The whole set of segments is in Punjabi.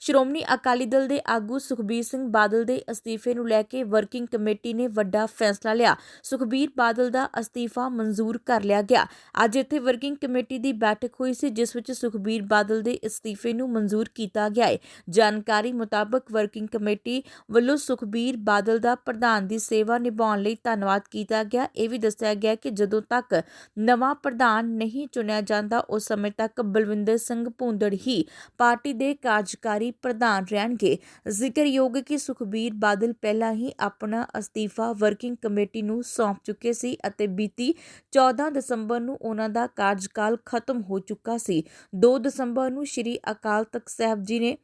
ਸ਼੍ਰੋਮਣੀ ਅਕਾਲੀ ਦਲ ਦੇ ਆਗੂ ਸੁਖਬੀਰ ਸਿੰਘ ਬਾਦਲ ਦੇ ਅਸਤੀਫੇ ਨੂੰ ਲੈ ਕੇ ਵਰਕਿੰਗ ਕਮੇਟੀ ਨੇ ਵੱਡਾ ਫੈਸਲਾ ਲਿਆ। ਸੁਖਬੀਰ ਬਾਦਲ ਦਾ ਅਸਤੀਫਾ ਮਨਜ਼ੂਰ ਕਰ ਲਿਆ ਗਿਆ। ਅੱਜ ਇੱਥੇ ਵਰਕਿੰਗ ਕਮੇਟੀ ਦੀ ਬੈਠਕ ਹੋਈ ਸੀ, ਜਿਸ ਵਿੱਚ ਸੁਖਬੀਰ ਬਾਦਲ ਦੇ ਅਸਤੀਫੇ ਨੂੰ ਮਨਜ਼ੂਰ ਕੀਤਾ ਗਿਆ ਹੈ। ਜਾਣਕਾਰੀ ਮੁਤਾਬਕ ਵਰਕਿੰਗ ਕਮੇਟੀ ਵੱਲੋਂ ਸੁਖਬੀਰ ਬਾਦਲ ਦਾ ਪ੍ਰਧਾਨ ਦੀ ਸੇਵਾ ਨਿਭਾਉਣ ਲਈ ਧੰਨਵਾਦ ਕੀਤਾ ਗਿਆ। ਇਹ ਵੀ ਦੱਸਿਆ ਗਿਆ ਕਿ ਜਦੋਂ ਤੱਕ ਨਵਾਂ ਪ੍ਰਧਾਨ ਨਹੀਂ ਚੁਣਿਆ ਜਾਂਦਾ, ਉਸ ਸਮੇਂ ਤੱਕ ਬਲਵਿੰਦਰ ਸਿੰਘ ਭੂੰਦੜ ਹੀ ਪਾਰਟੀ ਦੇ ਕਾਰਜਕਾਰੀ ਪ੍ਰਧਾਨ ਰਹਿਣਗੇ। ਜ਼ਿਕਰਯੋਗ ਕਿ ਸੁਖਬੀਰ ਬਾਦਲ ਪਹਿਲਾਂ ਹੀ ਆਪਣਾ ਅਸਤੀਫਾ ਵਰਕਿੰਗ ਕਮੇਟੀ ਨੂੰ ਸੌਂਪ ਚੁੱਕੇ ਸੀ ਅਤੇ ਬੀਤੀ 14 ਦਸੰਬਰ ਨੂੰ ਉਹਨਾਂ ਦਾ ਕਾਰਜਕਾਲ ਖਤਮ ਹੋ ਚੁੱਕਾ ਸੀ। 2 ਦਸੰਬਰ ਨੂੰ ਸ੍ਰੀ ਅਕਾਲ ਤਖਤ ਸਾਹਿਬ ਜੀ ਨੇ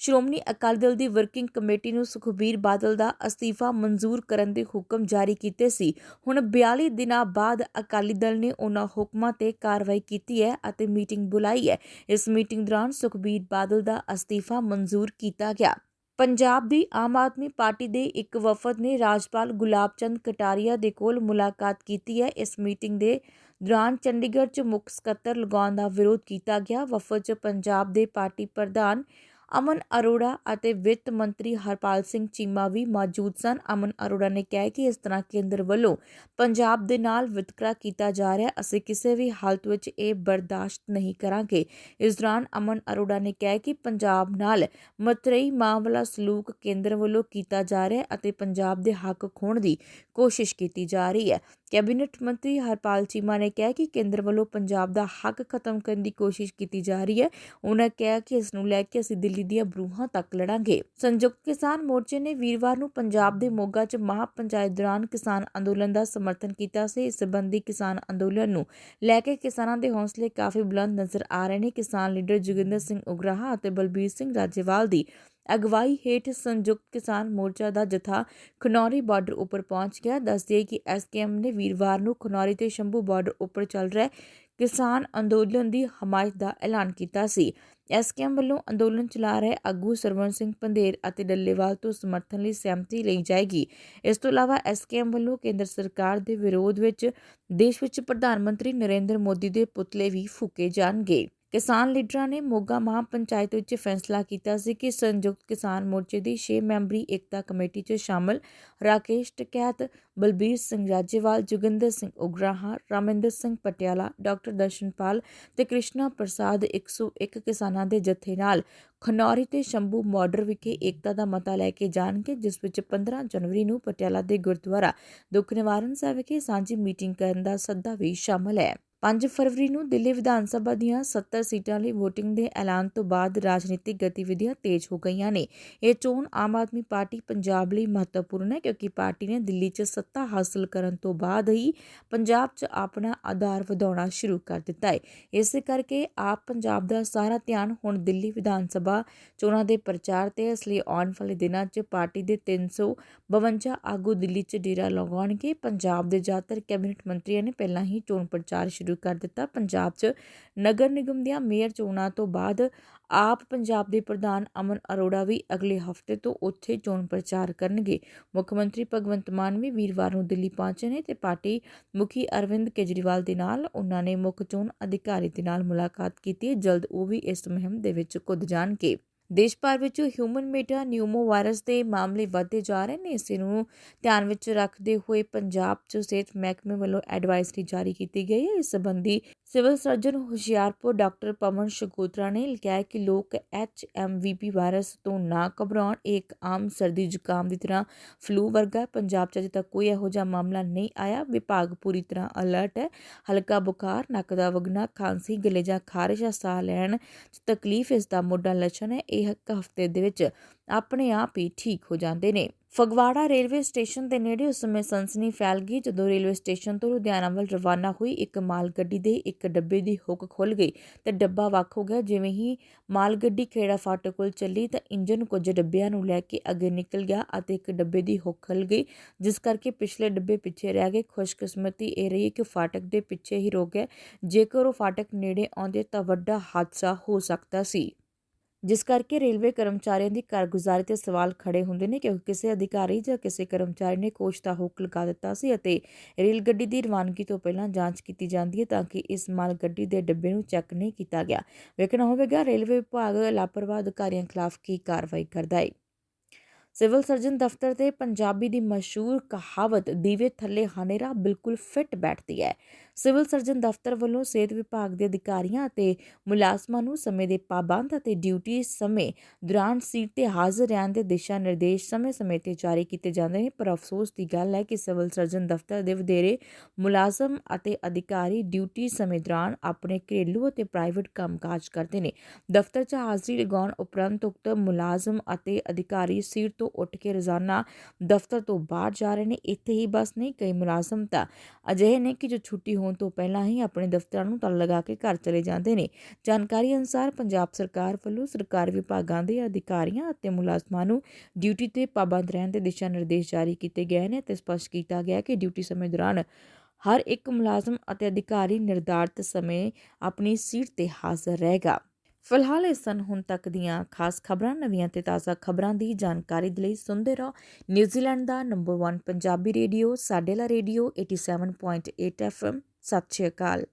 ਸ਼੍ਰੋਮਣੀ ਅਕਾਲੀ ਦਲ ਦੀ ਵਰਕਿੰਗ ਕਮੇਟੀ ਨੂੰ ਸੁਖਬੀਰ ਬਾਦਲ ਦਾ ਅਸਤੀਫਾ ਮਨਜ਼ੂਰ ਕਰਨ ਦੇ ਹੁਕਮ ਜਾਰੀ ਕੀਤੇ ਸੀ। ਹੁਣ 42 ਦਿਨਾਂ ਬਾਅਦ ਅਕਾਲੀ ਦਲ ਨੇ ਉਹਨਾਂ ਹੁਕਮਾਂ ਤੇ ਕਾਰਵਾਈ ਕੀਤੀ ਹੈ ਅਤੇ ਮੀਟਿੰਗ ਬੁਲਾਈ ਹੈ। ਇਸ ਮੀਟਿੰਗ ਦੌਰਾਨ ਸੁਖਬੀਰ ਬਾਦਲ ਦਾ ਅਸਤੀਫਾ ਮਨਜ਼ੂਰ ਕੀਤਾ ਗਿਆ। ਪੰਜਾਬ ਦੀ ਆਮ ਆਦਮੀ ਪਾਰਟੀ ਦੇ ਇੱਕ ਵਫਦ ਨੇ ਰਾਜਪਾਲ ਗੁਲਾਬ ਚੰਦ ਕਟਾਰੀਆ ਦੇ ਕੋਲ ਮੁਲਾਕਾਤ ਕੀਤੀ ਹੈ। ਇਸ ਮੀਟਿੰਗ ਦੇ ਦੌਰਾਨ ਚੰਡੀਗੜ੍ਹ 'ਚ ਮੁੱਖ ਸਕੱਤਰ ਲਗਾਉਣ ਦਾ ਵਿਰੋਧ ਕੀਤਾ ਗਿਆ। ਵਫਦ 'ਚ ਪੰਜਾਬ ਦੇ ਪਾਰਟੀ ਪ੍ਰਧਾਨ ਅਮਨ ਅਰੋੜਾ ਅਤੇ ਵਿੱਤ ਮੰਤਰੀ ਹਰਪਾਲ ਸਿੰਘ ਚੀਮਾ ਵੀ ਮੌਜੂਦ ਸਨ। ਅਮਨ ਅਰੋੜਾ ਨੇ ਕਿਹਾ ਕਿ ਇਸ ਤਰ੍ਹਾਂ ਕੇਂਦਰ ਵੱਲੋਂ ਪੰਜਾਬ ਦੇ ਨਾਲ ਵਿਤਕਰਾ ਕੀਤਾ ਜਾ ਰਿਹਾ, ਅਸੀਂ ਕਿਸੇ ਵੀ ਹਾਲਤ ਵਿੱਚ ਇਹ ਬਰਦਾਸ਼ਤ ਨਹੀਂ ਕਰਾਂਗੇ। ਇਸ ਦੌਰਾਨ ਅਮਨ ਅਰੋੜਾ ਨੇ ਕਿਹਾ ਕਿ ਪੰਜਾਬ ਨਾਲ ਮਤਰੇਈ ਮਾਂ ਵਾਲਾ ਸਲੂਕ ਕੇਂਦਰ ਵੱਲੋਂ ਕੀਤਾ ਜਾ ਰਿਹਾ ਅਤੇ ਪੰਜਾਬ ਦੇ ਹੱਕ ਖੋਣ ਦੀ ਕੋਸ਼ਿਸ਼ ਕੀਤੀ ਜਾ ਰਹੀ ਹੈ। ਕੈਬਨਿਟ ਮੰਤਰੀ ਹਰਪਾਲ ਚੀਮਾ ਨੇ ਕਿਹਾ ਕਿ ਕੇਂਦਰ ਵੱਲੋਂ ਪੰਜਾਬ ਦਾ ਹੱਕ ਖਤਮ ਕਰਨ ਦੀ ਕੋਸ਼ਿਸ਼ ਕੀਤੀ ਜਾ ਰਹੀ ਹੈ। ਉਹਨਾਂ ਕਿਹਾ ਕਿ ਇਸ ਨੂੰ ਲੈ ਕੇ ਅਸੀਂ ਦਿੱਲੀ ਦੀਆਂ ਬਰੂਹਾਂ ਤੱਕ ਲੜਾਂਗੇ। ਸੰਯੁਕਤ ਕਿਸਾਨ ਮੋਰਚੇ ਨੇ ਵੀਰਵਾਰ ਨੂੰ ਪੰਜਾਬ ਦੇ ਮੋਗਾ 'ਚ ਮਹਾ ਪੰਚਾਇਤ ਦੌਰਾਨ ਕਿਸਾਨ ਅੰਦੋਲਨ ਦਾ ਸਮਰਥਨ ਕੀਤਾ ਸੀ। ਇਸ ਸੰਬੰਧੀ ਕਿਸਾਨ ਅੰਦੋਲਨ ਨੂੰ ਲੈ ਕੇ ਕਿਸਾਨਾਂ ਦੇ ਹੌਸਲੇ ਕਾਫੀ ਬੁਲੰਦ ਨਜ਼ਰ ਆ ਰਹੇ ਨੇ। ਕਿਸਾਨ ਲੀਡਰ ਜੋਗਿੰਦਰ ਸਿੰਘ ਉਗਰਾਹਾ ਅਤੇ ਬਲਬੀਰ ਸਿੰਘ ਰਾਜੇਵਾਲ ਦੀ ਅਗਵਾਈ ਹੇਠ ਸੰਯੁਕਤ ਕਿਸਾਨ ਮੋਰਚਾ ਦਾ ਜਥਾ ਖਨੌਰੀ ਬਾਰਡਰ ਉੱਪਰ ਪਹੁੰਚ ਗਿਆ। ਦੱਸਦੇ ਕਿ ਐਸਕੇਐਮ ਨੇ ਵੀਰਵਾਰ ਨੂੰ ਖਨੌਰੀ ਤੇ ਸ਼ੰਭੂ ਬਾਰਡਰ ਉੱਪਰ ਚੱਲ ਰਿਹਾ ਕਿਸਾਨ ਅੰਦੋਲਨ ਦੀ ਹਮਾਇਤ ਦਾ ਐਲਾਨ ਕੀਤਾ ਸੀ। ਐਸਕੇਐਮ ਵੱਲੋਂ ਅੰਦੋਲਨ ਚਲਾ ਰਹੇ ਆਗੂ ਸਰਵਨ ਸਿੰਘ ਪੰਧੇਰ ਅਤੇ ਡੱਲੇਵਾਲ ਤੋਂ ਸਮਰਥਨ ਲਈ ਸਹਿਮਤੀ ਲਈ ਜਾਏਗੀ। ਇਸ ਤੋਂ ਇਲਾਵਾ ਐਸਕੇਐਮ ਵੱਲੋਂ ਕੇਂਦਰ ਸਰਕਾਰ ਦੇ ਵਿਰੋਧ ਵਿੱਚ ਦੇਸ਼ ਵਿੱਚ ਪ੍ਰਧਾਨ ਮੰਤਰੀ ਨਰਿੰਦਰ ਮੋਦੀ ਦੇ ਪੁਤਲੇ ਵੀ ਫੂਕੇ ਜਾਣਗੇ। ਕਿਸਾਨ ਲੀਡਰਾਂ ਨੇ ਮੋਗਾ ਮਹਾ ਪੰਚਾਇਤ ਵਿੱਚ ਫੈਸਲਾ ਕੀਤਾ ਸੀ ਕਿ ਸੰਯੁਕਤ ਕਿਸਾਨ ਮੋਰਚੇ ਦੀ 6 ਮੈਂਬਰੀ ਏਕਤਾ ਕਮੇਟੀ 'ਚ ਸ਼ਾਮਲ ਰਾਕੇਸ਼ ਟਕੈਤ, ਬਲਬੀਰ ਸਿੰਘ ਰਾਜੇਵਾਲ, ਜੋਗਿੰਦਰ ਸਿੰਘ ਉਗਰਾਹਾ, ਰਾਮਿੰਦਰ ਸਿੰਘ ਪਟਿਆਲਾ, ਡਾਕਟਰ ਦਰਸ਼ਨਪਾਲ ਤੇ ਕ੍ਰਿਸ਼ਨਾ ਪ੍ਰਸਾਦ 101 ਕਿਸਾਨਾਂ ਦੇ ਜਥੇ ਨਾਲ ਖਨੌਰੀ ਤੇ ਸ਼ੰਭੂ ਬਾਰਡਰ ਵਿਖੇ ਏਕਤਾ ਦਾ ਮਤਾ ਲੈ ਕੇ ਜਾਣਗੇ, ਜਿਸ ਵਿੱਚ 15 ਜਨਵਰੀ ਨੂੰ ਪਟਿਆਲਾ ਦੇ ਗੁਰਦੁਆਰਾ ਦੁੱਖ ਨਿਵਾਰਨ ਸਾਹਿਬ ਵਿਖੇ ਸਾਂਝੀ ਮੀਟਿੰਗ ਕਰਨ ਦਾ ਸੱਦਾ ਵੀ ਸ਼ਾਮਲ ਹੈ। 5 ਫਰਵਰੀ ਨੂੰ ਦਿੱਲੀ ਵਿਧਾਨ ਸਭਾ ਦੀਆਂ 70 ਸੀਟਾਂ ਲਈ VOTING ਦੇ ਐਲਾਨ ਤੋਂ ਬਾਅਦ ਰਾਜਨੀਤਿਕ ਗਤੀਵਿਧੀਆਂ ਤੇਜ਼ ਹੋ ਗਈਆਂ ਨੇ। ਇਹ ਚੋਣ ਆਮ ਆਦਮੀ ਪਾਰਟੀ ਪੰਜਾਬ ਲਈ ਮਹੱਤਵਪੂਰਨ ਹੈ ਕਿਉਂਕਿ ਪਾਰਟੀ ਨੇ ਦਿੱਲੀ 'ਚ ਸੱਤਾ ਹਾਸਲ ਕਰਨ ਤੋਂ ਬਾਅਦ ਹੀ ਪੰਜਾਬ 'ਚ ਆਪਣਾ ਆਧਾਰ ਵਧਾਉਣਾ ਸ਼ੁਰੂ ਕਰ ਦਿੱਤਾ ਹੈ। ਇਸੇ ਕਰਕੇ ਆਪ ਪੰਜਾਬ ਦਾ ਸਾਰਾ ਧਿਆਨ ਹੁਣ ਦਿੱਲੀ ਵਿਧਾਨ ਸਭਾ ਚੋਣਾਂ ਦੇ ਪ੍ਰਚਾਰ ਤੇ ਇਸ ਲਈ ਆਉਣ ਵਾਲੇ ਦਿਨਾਂ 'ਚ ਪਾਰਟੀ ਦੇ 352 ਆਗੂ ਦਿੱਲੀ 'ਚ ਡੇਰਾ ਲਗਾਉਣਗੇ। ਪੰਜਾਬ ਦੇ ਜ਼ਿਆਦਾਤਰ ਕੈਬਨਿਟ ਮੰਤਰੀਆਂ ਨੇ ਪਹਿਲਾਂ ਹੀ ਚੋਣ ਪ੍ਰਚਾਰ ਸ਼ੁਰੂ ਸ਼ੁਰੂ ਕਰ ਦਿੱਤਾ। ਪੰਜਾਬ 'ਚ ਨਗਰ ਨਿਗਮ ਦੀਆਂ ਮੇਅਰ ਚੋਣਾਂ ਤੋਂ ਬਾਅਦ ਆਪ ਪੰਜਾਬ ਦੇ ਪ੍ਰਧਾਨ ਅਮਨ ਅਰੋੜਾ ਵੀ ਅਗਲੇ ਹਫ਼ਤੇ ਤੋਂ ਉੱਥੇ ਚੋਣ ਪ੍ਰਚਾਰ ਕਰਨਗੇ। ਮੁੱਖ ਮੰਤਰੀ ਭਗਵੰਤ ਮਾਨ ਵੀ ਵੀਰਵਾਰ ਨੂੰ ਦਿੱਲੀ ਪਹੁੰਚੇ ਨੇ ਤੇ ਪਾਰਟੀ ਮੁਖੀ ਅਰਵਿੰਦ ਕੇਜਰੀਵਾਲ ਦੇ ਨਾਲ ਉਹਨਾਂ ਨੇ ਮੁੱਖ ਚੋਣ ਅਧਿਕਾਰੀ ਦੇ ਨਾਲ ਮੁਲਾਕਾਤ ਕੀਤੀ ਜਲਦ ਉਹ ਵੀ ਇਸ ਮੁਹਿੰਮ ਦੇ ਵਿੱਚ ਕੁੱਦ ਜਾਣਗੇ। ਦੇਸ਼ ਭਰ ਵਿੱਚ ਹਿਊਮਨ ਮੀਟਾ ਨਿਊਮੋ ਵਾਇਰਸ ਦੇ ਮਾਮਲੇ ਵਧਦੇ ਜਾ ਰਹੇ ਨੇ। ਇਸ ਨੂੰ ਧਿਆਨ ਵਿੱਚ ਰੱਖਦੇ ਹੋਏ ਪੰਜਾਬ 'ਚ ਸਿਹਤ ਮਹਿਕਮੇ ਵੱਲੋਂ ਐਡਵਾਈਜ਼ਰੀ ਜਾਰੀ ਕੀਤੀ ਗਈ ਹੈ। ਇਸ ਸੰਬੰਧੀ civil surgeon Hoshiarpur doctor Pawan Shagotra ਨੇ ਲਿਖਿਆ ਕਿ ਲੋਕ H M V P virus ਤੋਂ ਨਾ ਘਬਰਾਉਣ, ਇਹ ਇੱਕ ਆਮ ਸਰਦੀ ਜ਼ੁਕਾਮ ਦੀ ਤਰ੍ਹਾਂ ਫਲੂ ਵਰਗਾ ਪੰਜਾਬ 'ਚ ਅਜੇ ਤੱਕ ਕੋਈ ਇਹੋ ਜਿਹਾ ਮਾਮਲਾ ਨਹੀਂ ਆਇਆ। ਵਿਭਾਗ ਪੂਰੀ ਤਰ੍ਹਾਂ ਅਲਰਟ ਹੈ। ਹਲਕਾ ਬੁਖਾਰ, ਨੱਕ ਦਾ ਵਗਣਾ, ਖਾਂਸੀ, ਗਲੇ ਜਾਂ ਖਾਰਿਸ਼ ਸਾਹ ਲੈਣ 'ਚ ਤਕਲੀਫ ਇਸ ਦਾ ਮੋਢਾ ਲੱਛਣ ਹੈ। ਇਹ ਇੱਕ ਹਫ਼ਤੇ ਦੇ ਵਿੱਚ ਆਪਣੇ ਆਪ ਹੀ ਠੀਕ ਹੋ ਜਾਂਦੇ ਨੇ। ਫਗਵਾੜਾ ਰੇਲਵੇ ਸਟੇਸ਼ਨ ਦੇ ਨੇੜੇ ਉਸ ਸਮੇਂ ਸਨਸਨੀ ਫੈਲ ਗਈ ਜਦੋਂ ਰੇਲਵੇ ਸਟੇਸ਼ਨ ਤੋਂ ਲੁਧਿਆਣਾ ਵੱਲ ਰਵਾਨਾ ਹੋਈ ਇੱਕ ਮਾਲ ਗੱਡੀ ਦੇ ਇੱਕ ਡੱਬੇ ਦੀ ਹੁੱਕ ਖੁੱਲ ਗਈ। ਤੇ ਡੱਬਾ ਵੱਖ ਹੋ ਗਿਆ। ਜਿਵੇਂ ਹੀ ਮਾਲ ਗੱਡੀ ਖੇੜਾ ਫਾਟਕ ਕੋਲ ਚੱਲੀ ਤਾਂ ਇੰਜਨ ਕੁਝ ਡੱਬਿਆਂ ਨੂੰ ਲੈ ਕੇ ਅੱਗੇ ਨਿਕਲ ਗਿਆ ਅਤੇ ਇੱਕ ਡੱਬੇ ਦੀ ਹੁੱਕ ਖੁੱਲ ਗਈ, ਜਿਸ ਕਰਕੇ ਪਿਛਲੇ ਡੱਬੇ ਪਿੱਛੇ ਰਹਿ ਗਏ। ਖੁਸ਼ਕਿਸਮਤੀ ਇਹ ਰਹੀ ਕਿ ਫਾਟਕ ਦੇ ਪਿੱਛੇ ਹੀ ਰੁਕ ਗਿਆ। ਜੇਕਰ ਉਹ ਫਾਟਕ ਨੇੜੇ ਆਉਂਦੇ ਤਾਂ ਵੱਡਾ ਹਾਦਸਾ ਹੋ ਸਕਦਾ ਸੀ। ਜਿਸ ਕਰਕੇ ਰੇਲਵੇ ਕਰਮਚਾਰੀਆਂ ਦੀ ਕਾਰਗੁਜ਼ਾਰੀ ਤੇ ਸਵਾਲ ਖੜੇ ਹੁੰਦੇ ਨੇ ਕਿਉਂਕਿ ਕਿਸੇ ਅਧਿਕਾਰੀ ਜਾਂ ਕਿਸੇ ਕਰਮਚਾਰੀ ਨੇ ਕੋਚ ਦਾ ਹੁੱਕ ਲਗਾ ਦਿੱਤਾ ਸੀ ਅਤੇ ਰੇਲ ਗੱਡੀ ਦੀ ਰਵਾਨਗੀ ਤੋਂ ਪਹਿਲਾਂ ਜਾਂਚ ਕੀਤੀ ਜਾਂਦੀ ਹੈ ਤਾਂ ਕਿ ਇਸ ਮਾਲ ਗੱਡੀ ਦੇ ਡੱਬੇ ਨੂੰ ਚੈੱਕ ਨਹੀਂ ਕੀਤਾ ਗਿਆ। ਵੇਖਣਾ ਹੋਵੇਗਾ ਰੇਲਵੇ ਵਿਭਾਗ ਲਾਪਰਵਾਹ ਅਧਿਕਾਰੀਆਂ ਖਿਲਾਫ ਕੀ ਕਾਰਵਾਈ ਕਰਦਾ ਹੈ। ਸਿਵਲ ਸਰਜਨ ਦਫ਼ਤਰ ਤੇ ਪੰਜਾਬੀ ਦੀ ਮਸ਼ਹੂਰ ਕਹਾਵਤ, ਦੀਵੇ ਥੱਲੇ ਹਨੇਰਾ ਬਿਲਕੁਲ ਫਿੱਟ ਬੈਠਦੀ ਹੈ। ਸਿਵਲ ਸਰਜਨ ਦਫ਼ਤਰ ਵੱਲੋਂ ਸਿਹਤ ਵਿਭਾਗ ਦੇ ਅਧਿਕਾਰੀਆਂ ਅਤੇ ਮੁਲਾਜ਼ਮਾਂ ਨੂੰ ਸਮੇਂ ਦੇ ਪਾਬੰਦ ਅਤੇ ਡਿਊਟੀ ਸਮੇਂ ਦੌਰਾਨ ਸੀਟ ਤੇ ਹਾਜ਼ਰ ਰਹਿਣ ਦੇ ਦਿਸ਼ਾ ਨਿਰਦੇਸ਼ ਸਮੇਂ-ਸਮੇਂ ਤੇ ਜਾਰੀ ਕੀਤੇ ਜਾਂਦੇ ਨੇ। ਪਰ ਅਫਸੋਸ ਦੀ ਗੱਲ ਹੈ ਕਿ ਸਿਵਲ ਸਰਜਨ ਦਫ਼ਤਰ ਦੇ ਵਧੇਰੇ ਮੁਲਾਜ਼ਮ ਅਤੇ ਅਧਿਕਾਰੀ ਡਿਊਟੀ ਸਮੇਂ ਦੌਰਾਨ ਆਪਣੇ ਘਰੇਲੂ ਅਤੇ ਪ੍ਰਾਈਵੇਟ ਕੰਮਕਾਜ ਕਰਦੇ ਨੇ। ਦਫ਼ਤਰ 'ਚ ਹਾਜ਼ਰੀ ਲਗਾਉਣ ਉਪਰੰਤ ਉਕਤ ਮੁਲਾਜ਼ਮ ਅਤੇ ਅਧਿਕਾਰੀ ਸੀਟ ਤੋਂ ਉੱਠ ਕੇ ਰੋਜ਼ਾਨਾ ਦਫ਼ਤਰ ਤੋਂ ਬਾਹਰ ਜਾ ਰਹੇ ਨੇ। ਇੱਥੇ ਹੀ ਬਸ ਨਹੀਂ, ਕਈ ਮੁਲਾਜ਼ਮ ਤਾਂ ਅਜਿਹੇ ਨੇ ਕਿ ਜੋ ਛੁੱਟੀ ਹੋਣ ਤੋਂ ਪਹਿਲਾਂ ਹੀ ਆਪਣੇ ਦਫ਼ਤਰਾਂ ਨੂੰ ਤਾਲਾ ਲਗਾ ਕੇ ਘਰ ਚਲੇ ਜਾਂਦੇ ਨੇ। ਜਾਣਕਾਰੀ ਅਨੁਸਾਰ ਪੰਜਾਬ ਸਰਕਾਰ ਵੱਲੋਂ ਸਰਕਾਰੀ ਵਿਭਾਗਾਂ ਦੇ ਅਧਿਕਾਰੀਆਂ ਅਤੇ ਮੁਲਾਜ਼ਮਾਂ ਨੂੰ ਡਿਊਟੀ ਤੇ ਪਾਬੰਦ ਰਹਿਣ ਦੇ ਦਿਸ਼ਾ ਨਿਰਦੇਸ਼ ਜਾਰੀ ਕੀਤੇ ਗਏ ਨੇ ਤੇ ਸਪਸ਼ਟ ਕੀਤਾ ਗਿਆ ਕਿ ਡਿਊਟੀ ਸਮੇਂ ਦੌਰਾਨ ਹਰ ਇੱਕ ਮੁਲਾਜ਼ਮ ਅਤੇ ਅਧਿਕਾਰੀ ਨਿਰਧਾਰਤ ਸਮੇਂ ਆਪਣੀ ਸੀਟ ਤੇ ਹਾਜ਼ਰ ਰਹੇਗਾ। ਫਿਲਹਾਲ ਇਸ ਸਨ ਹੁਣ ਤੱਕ ਦੀਆਂ ਖਾਸ ਖਬਰਾਂ। ਨਵੀਆਂ ਤੇ ਤਾਜ਼ਾ ਖਬਰਾਂ ਦੀ ਜਾਣਕਾਰੀ ਦੇ ਲਈ ਸੁਣਦੇ ਰਹੋ। ਨਿਊਜ਼ੀਲੈਂਡ ਦਾ ਨੰਬਰ 1 ਪੰਜਾਬੀ ਰੇਡੀਓ ਸਾਡੇਲਾ ਰੇਡੀਓ 87.8 ਐਫਐਮ ਸਤਿ ਸ਼੍ਰੀ ਅਕਾਲ